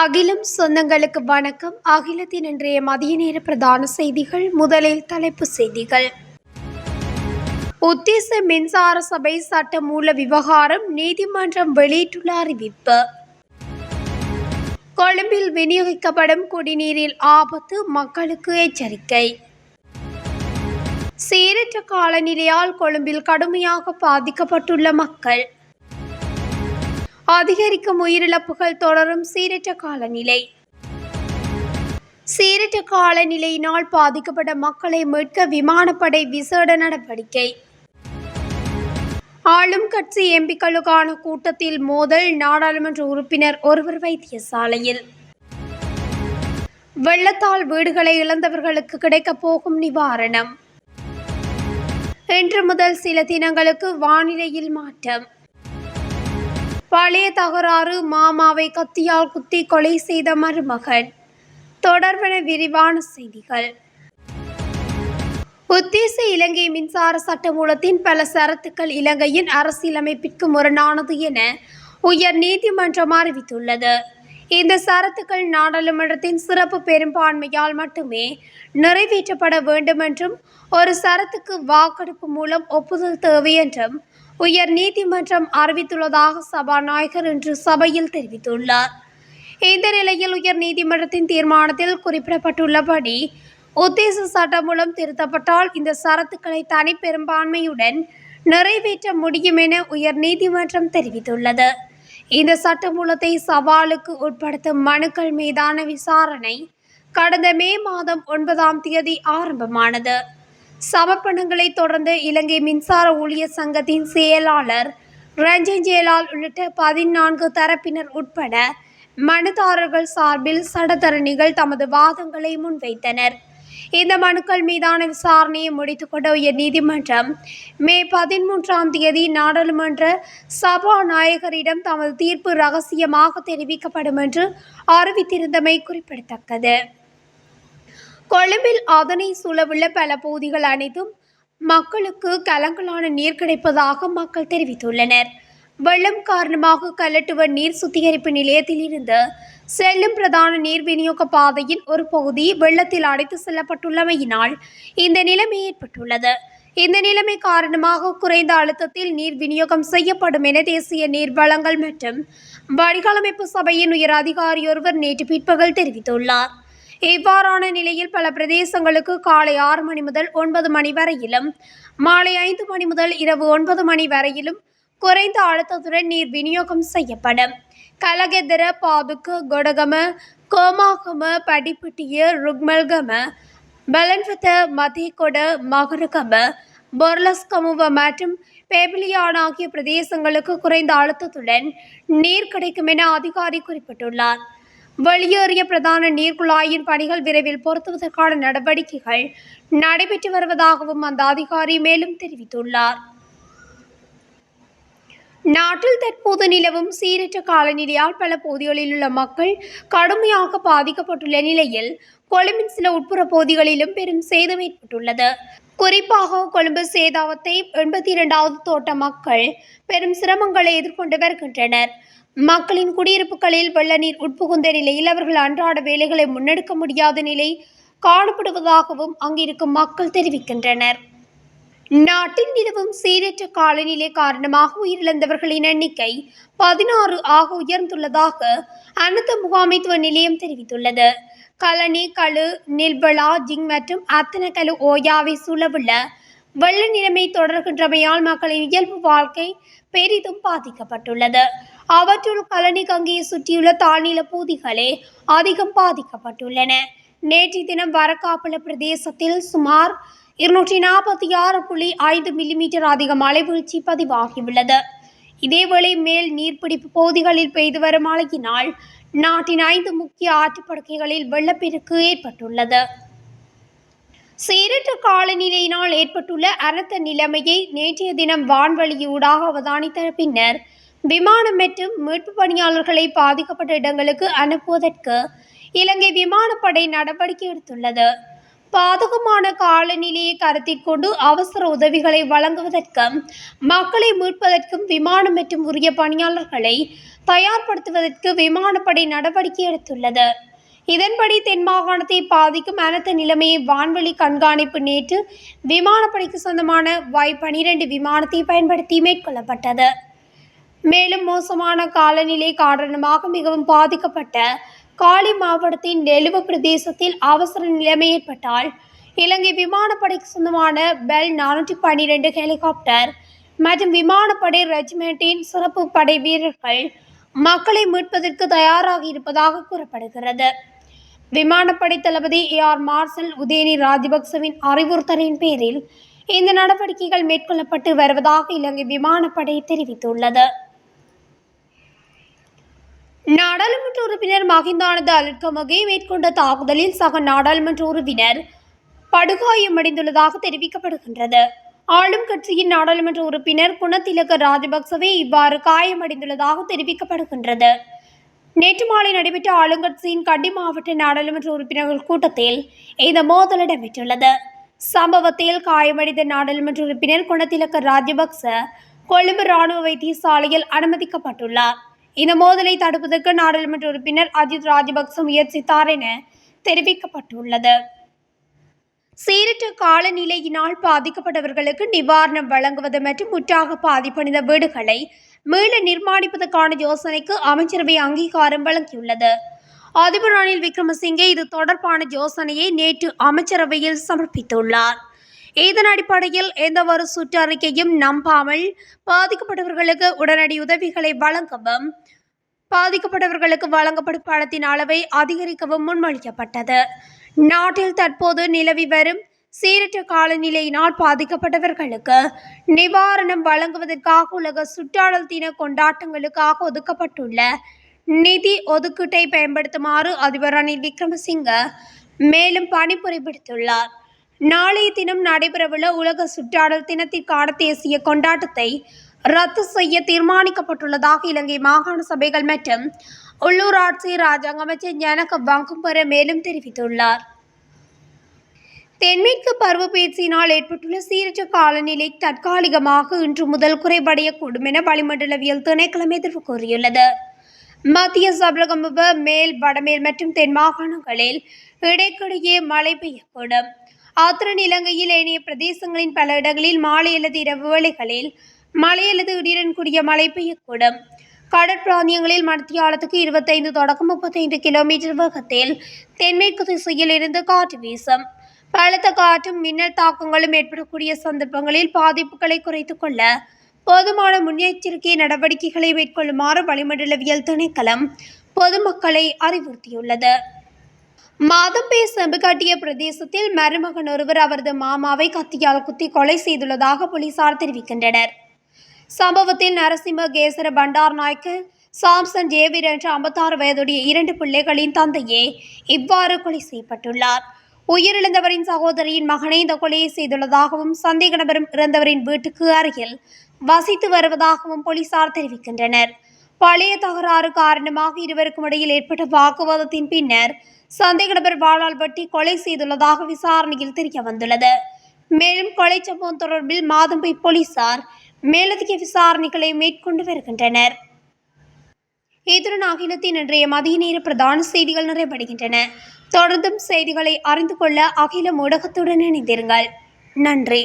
அகிலம் சொந்தங்களுக்கு வணக்கம். அகிலத்தின் இன்றைய மதிய நேர பிரதான செய்திகள் முதலில் தலைப்பு செய்திகள். உத்தேச மின்சார சபை சட்ட மூல விவகாரம் நீதிமன்றம் வெளியிட்டுள்ள அறிவிப்பு. கொழும்பில் விநியோகிக்கப்படும் குடிநீரில் ஆபத்து மக்களுக்கு எச்சரிக்கை. சீரற்ற காலநிலையால் கொழும்பில் கடுமையாக பாதிக்கப்பட்டுள்ள மக்கள். அதிகரிக்கும் உயிரிழப்புகள் தொடரும் சீரற்ற காலநிலை. சீரற்ற காலநிலையினால் பாதிக்கப்பட்ட மக்களை மீட்க விமானப்படை விசேட நடவடிக்கை. ஆளும் கட்சி எம்பிக்களுக்கான கூட்டத்தில் மோதல் நாடாளுமன்ற உறுப்பினர் ஒருவர் வைத்தியசாலையில். வெள்ளத்தால் வீடுகளை இழந்தவர்களுக்கு கிடைக்கப் போகும் நிவாரணம். இன்று முதல் சில தினங்களுக்கு வானிலையில் மாற்றம். பழைய தகராறு மாமாவை கத்தியால் குத்தி கொலை செய்த மருமகன். தொடர்பென விரிவான செய்திகள். உத்தேச இலங்கை மின்சார சட்டமூலத்தின் பல சரத்துக்கள் இலங்கையின் அரசியலமைப்பிற்கு முரணானது என உயர் நீதிமன்றம் அறிவித்துள்ளது. இந்த சரத்துக்கள் நாடாளுமன்றத்தின் சிறப்பு பெரும்பான்மையால் மட்டுமே நிறைவேற்றப்பட வேண்டும் என்றும் ஒரு சரத்துக்கு வாக்கெடுப்பு மூலம் ஒப்புதல் தேவை என்றும் உயர் நீதிமன்றம் அறிவித்துள்ளதாக சபாநாயகர் இன்று சபையில் தெரிவித்துள்ளார். இந்த நிலையில் உயர் நீதிமன்றத்தின் தீர்மானத்தில் குறிப்பிடப்பட்டுள்ளபடி உத்தேச சட்டம் மூலம் திருத்தப்பட்டால் இந்த சரத்துக்களை தனி பெரும்பான்மையுடன் நிறைவேற்ற முடியும் என உயர் நீதிமன்றம் தெரிவித்துள்ளது. இந்த சட்டமூலத்தை சவாலுக்கு உட்படுத்தும் மனுக்கள் மீதான விசாரணை கடந்த மே மாதம் ஒன்பதாம் தேதி ஆரம்பமானது. சமர்ப்பணங்களை தொடர்ந்து இலங்கை மின்சார ஊழியர் சங்கத்தின் செயலாளர் ரஞ்சன் ஜெயலால் உள்ளிட்ட பதினான்கு தரப்பினர் உட்பட மனுதாரர்கள் சார்பில் சடதரணிகள் தமது வாதங்களை முன்வைத்தனர். இந்த மனுக்கள் மீதான விசாரணையை முடித்துக்கொண்ட உயர் நீதிமன்றம் மே பதிமூன்றாம் தேதி நாடாளுமன்ற சபாநாயகரிடம் தமது தீர்ப்பு ரகசியமாக தெரிவிக்கப்படும் என்று அறிவித்திருந்தமை குறிப்பிடத்தக்கது. கொழும்பில் அதனை சூழவுள்ள பல பகுதிகள் அனைத்தும் மக்களுக்கு கலங்களான நீர் கிடைப்பதாக மக்கள் தெரிவித்துள்ளனர். வெள்ளம் காரணமாக கலட்டுவ நீர் சுத்திகரிப்பு நிலையத்தில் இருந்து செல்லும் பிரதான நீர் விநியோக பாதையின் ஒரு பகுதி வெள்ளத்தில் அடைத்து செல்லப்பட்டுள்ளமையினால் இந்த நிலைமை ஏற்பட்டுள்ளது. இந்த நிலைமை காரணமாக குறைந்த அழுத்தத்தில் நீர் விநியோகம் செய்யப்படும் என தேசிய நீர் வளங்கள் மற்றும் வடிகாலமைப்பு சபையின் உயர் அதிகாரி ஒருவர் நேற்று பிற்பகல் தெரிவித்துள்ளார். இவ்வாறான நிலையில் பல பிரதேசங்களுக்கு காலை ஆறு மணி முதல் ஒன்பது மணி வரையிலும் மாலை ஐந்து மணி முதல் இரவு ஒன்பது மணி வரையிலும் குறைந்த அழுத்தத்துடன் நீர் விநியோகம் செய்யப்படும். கலகெதர பாதுக்க கொடகம கோமாகம படிப்பட்டிய ருக்மல்கம பலன்வத்த மதிகொட மகரகம பொர்லஸ்கமுவ மற்றும் பேபிலியான் ஆகிய பிரதேசங்களுக்கு குறைந்த அழுத்தத்துடன் நீர் கிடைக்கும் என அதிகாரி குறிப்பிட்டுள்ளார். வெளியேறிய பிரதான நீர்க்குழாயின் பணிகள் விரைவில் பொருத்துவதற்கான நடவடிக்கைகள் நடைபெற்று வருவதாகவும் அந்த அதிகாரி மேலும் தெரிவித்துள்ளார். நாட்டில் தற்போது நிலவும் சீரற்ற காலநிலையால் பல பகுதிகளில் உள்ள மக்கள் கடுமையாக பாதிக்கப்பட்டுள்ள நிலையில் கொழும்பின் சில உட்புற பகுதிகளிலும் பெரும் சேதம் ஏற்பட்டுள்ளது. குறிப்பாக கொழும்பு சேதாவத்தை எண்பத்தி இரண்டாவது தோட்ட மக்கள் பெரும் சிரமங்களை எதிர்கொண்டு வருகின்றனர். மக்களின் குடியிருப்புகளில் வெள்ள நீர் உட்புகுந்த நிலையில் அவர்கள் அன்றாட வேலைகளை முன்னெடுக்க முடியாத நிலை காணப்படுவதாகவும் அங்கிருக்கும் மக்கள் தெரிவிக்கின்றனர். நாட்டின் நிலவும் சீரற்ற காலநிலை காரணமாக உயிரிழந்தவர்களின் எண்ணிக்கை பதினாறு ஆக உயர்ந்துள்ளதாக அனைத்து முகாமைத்துவ நிலையம் தெரிவித்துள்ளது. கலனி கழு நில்பலா ஜிங் மற்றும் அத்தனகலு ஓயாவை சூழவுள்ள வெள்ள நிலைமை தொடர்கின்றமையால் மக்களின் இயல்பு வாழ்க்கை பெரிதும் பாதிக்கப்பட்டுள்ளது. அவற்றுள் கலனி கங்கையை சுற்றியுள்ள தாழ்நில பூதிகளே அதிகம் பாதிக்கப்பட்டுள்ளன. நேற்று தினம் வரக்காப்பள பிரதேசத்தில் சுமார் இருநூற்றி நாற்பத்தி ஆறு புள்ளி ஐந்து மில்லிமீட்டர் அதிக மழை வீழ்ச்சி பதிவாகியுள்ளது. இதேவேளை மேல் நீர்பிடிப்பு பகுதிகளில் பெய்து வரும் மழையினால் நாட்டின் ஐந்து முக்கிய ஆற்றுப்படுக்கைகளில் வெள்ளப்பெருக்கு ஏற்பட்டுள்ளது. சீரற்ற காலநிலையினால் ஏற்பட்டுள்ள அரத்த நிலைமையை நேற்றைய தினம் வான்வழியூடாக அவதானித்த பின்னர் விமானம் மற்றும் மீட்பு பணியாளர்களை பாதிக்கப்பட்ட இடங்களுக்கு அனுப்புவதற்கு இலங்கை விமானப்படை நடவடிக்கை எடுத்துள்ளது. பாதகமான காலநிலையை கருத்தில் கொண்டு அவசர உதவிகளை வழங்குவதற்கும் மக்களை மீட்பதற்கும் விமானம் மற்றும் உரிய பணியாளர்களை தயார்படுத்துவதற்கு விமானப்படை நடவடிக்கை எடுத்துள்ளது. இதன்படி தென் மாகாணத்தை பாதிக்கும் அனைத்து நிலைமையை வான்வழி கண்காணிப்பு நேற்று விமானப்படைக்கு சொந்தமான வாய் பனிரெண்டு விமானத்தை பயன்படுத்தி மேற்கொள்ளப்பட்டது. மேலும் மோசமான காலநிலை காரணமாக மிகவும் பாதிக்கப்பட்ட காலி மாவட்டத்தின் நெலுவ பிரதேசத்தில் அவசர நிலைமை ஏற்பட்டால் இலங்கை விமானப்படைக்கு சொந்தமான பெல் நானூற்றி பன்னிரெண்டு ஹெலிகாப்டர் மற்றும் விமானப்படை ரெஜிமெண்டின் சிறப்பு படை வீரர்கள் மக்களை மீட்பதற்கு தயாராக இருப்பதாக கூறப்படுகிறது. விமானப்படை தளபதி ஏஆர் மார்சல் உதயனி ராஜபக்சவின் அறிவுறுத்தலின் பேரில் இந்த நடவடிக்கைகள் மேற்கொள்ளப்பட்டு வருவதாக இலங்கை விமானப்படை தெரிவித்துள்ளது. நாடாளுமன்ற உறுப்பினர் மகிந்தானது அலுட்கமகை மேற்கொண்ட தாக்குதலில் சக நாடாளுமன்ற உறுப்பினர் படுகாயமடைந்துள்ளதாக தெரிவிக்கப்படுகின்றது. ஆளும் கட்சியின் நாடாளுமன்ற உறுப்பினர் குணத்திலக ராஜபக்சவே இவ்வாறு காயமடைந்துள்ளதாக தெரிவிக்கப்படுகின்றது. நேற்று மாலை நடைபெற்ற ஆளுங்கட்சியின் கண்டி மாவட்ட நாடாளுமன்ற உறுப்பினர்கள் கூட்டத்தில் இந்த மோதல் இடம்பெற்றுள்ளது. சம்பவத்தில் காயமடைந்த நாடாளுமன்ற உறுப்பினர் குணத்திலக்க ராஜபக்ச கொழும்பு ராணுவ வைத்தியசாலையில் அனுமதிக்கப்பட்டுள்ளார். இந்த மோதலை தடுப்பதற்கு நாடாளுமன்ற உறுப்பினர் அஜித் ராஜபக்ச முயற்சித்தார் என தெரிவிக்கப்பட்டுள்ளது. சீரற்ற காலநிலையினால் பாதிக்கப்பட்டவர்களுக்கு நிவாரணம் வழங்குவது மற்றும் முற்றாக பாதிப்படைந்த வீடுகளை மீள நிர்மாணிப்பதற்கான யோசனைக்கு அமைச்சரவை அங்கீகாரம் வழங்கியுள்ளது. அதிபர் ரணில் விக்ரமசிங்கே இது தொடர்பான யோசனையை நேற்று அமைச்சரவையில் சமர்ப்பித்துள்ளார். இதன் அடிப்படையில் எந்தவொரு சுற்றறிக்கையும் நம்பாமல் பாதிக்கப்பட்டவர்களுக்கு உடனடி உதவிகளை வழங்கவும் பாதிக்கப்பட்டவர்களுக்கு வழங்கப்படும் பணத்தின் அளவை அதிகரிக்கவும் முன்மொழிக்கப்பட்டது நாட்டில் தற்போது நிலவி வரும் சீரற்ற காலநிலையினால் பாதிக்கப்பட்டவர்களுக்கு நிவாரணம் வழங்குவதற்காக உலக சுற்றாடல் தின கொண்டாட்டங்களுக்காக ஒதுக்கப்பட்டுள்ள நிதி ஒதுக்கீட்டை பயன்படுத்துமாறு அதிபர் ரணில் விக்ரமசிங்க மேலும் பணிப்புரை விடுத்துள்ளார் நாளைய தினம் நடைபெறவுள்ள உலக சுற்றாடல் தினத்திற்கான தேசிய கொண்டாட்டத்தை ரத்து செய்ய தீர்மானிக்கப்பட்டுள்ளதாக இலங்கை மாகாண சபைகள் மற்றும் உள்ளூராட்சி ராஜாங்க அமைச்சர் ஜனக வங்கும்பெற மேலும் தெரிவித்துள்ளார். தென்மேற்கு பருவப்பெயர்ச்சியினால் ஏற்பட்டுள்ள சீரற்ற காலநிலை தற்காலிகமாக இன்று முதல் குறைபடையக்கூடும் என வளிமண்டலவியல் திணைக்களம் எதிர்ப்பு கூறியுள்ளது. மத்திய சபரகமுவ மேல் வடமேல் மற்றும் தென் மாகாணங்களில் இடைக்கிடையே மழை பெய்யக்கூடும். ஆத்திரன் இலங்கையில் ஏனைய பிரதேசங்களின் பல இடங்களில் மாலை அல்லது இரவு வேளைகளில் மழை அல்லது இடியுடன் கூடிய மழை பெய்யக்கூடும். கடற்பிராந்தியங்களில் மத்தியாலத்துக்கு இருபத்தைந்து தொடக்கம் முப்பத்தைந்து கிலோமீட்டர் வேகத்தில் தென்மேற்கு திசையில் இருந்து காற்று வீசும். பலத்த காற்றும் மின்னல் தாக்கங்களும் ஏற்படக்கூடிய சந்தர்ப்பங்களில் பாதிப்புகளை குறைத்துக் கொள்ள போதுமான முன்னெச்சரிக்கை நடவடிக்கைகளை மேற்கொள்ளுமாறு வளிமண்டலவியல் திணைக்களம் பொதுமக்களை அறிவுறுத்தியுள்ளது. மாதம்பே செம்புகாட்டிய பிரதேசத்தில் மருமகன் ஒருவர் அவரது மாமாவை கத்தியால் குத்தி கொலை செய்துள்ளதாக போலீசார் தெரிவிக்கின்றனர். சம்பவத்தில் நரசிம்ம கேசர பண்டார் நாய்க்கு சாம்சன் ஜேவிர் என்ற ஐம்பத்தாறு வயதுடைய இரண்டு பிள்ளைகளின் தந்தையே இவ்வாறு கொலை செய்யப்பட்டுள்ளார். உயிரிழந்தவரின் சகோதரியின் மகனை இந்த கொலையை செய்துள்ளதாகவும் சந்தேக நபரும் இறந்தவரின் வீட்டுக்கு அருகில் வசித்து வருவதாகவும் போலீசார் தெரிவிக்கின்றனர். பழைய தகராறு காரணமாக இருவருக்கும் இடையில் ஏற்பட்ட வாக்குவாதத்தின் பின்னர் சந்தேக நபர் வாழால் பட்டி கொலை செய்துள்ளதாக விசாரணையில் தெரிய வந்துள்ளது. மேலும் கொலை சம்பவம் தொடர்பில் மாதம்பை போலீசார் மேலதிக விசாரணைகளை மேற்கொண்டு வருகின்றனர். இத்துடன் அகிலத்தின் இன்றைய மதிய நேர பிரதான செய்திகள் நிறைவடைகின்றன. தொடர்ந்தும் செய்திகளை அறிந்து கொள்ள அகில ஊடகத்துடன் இணைந்திருங்கள். நன்றி.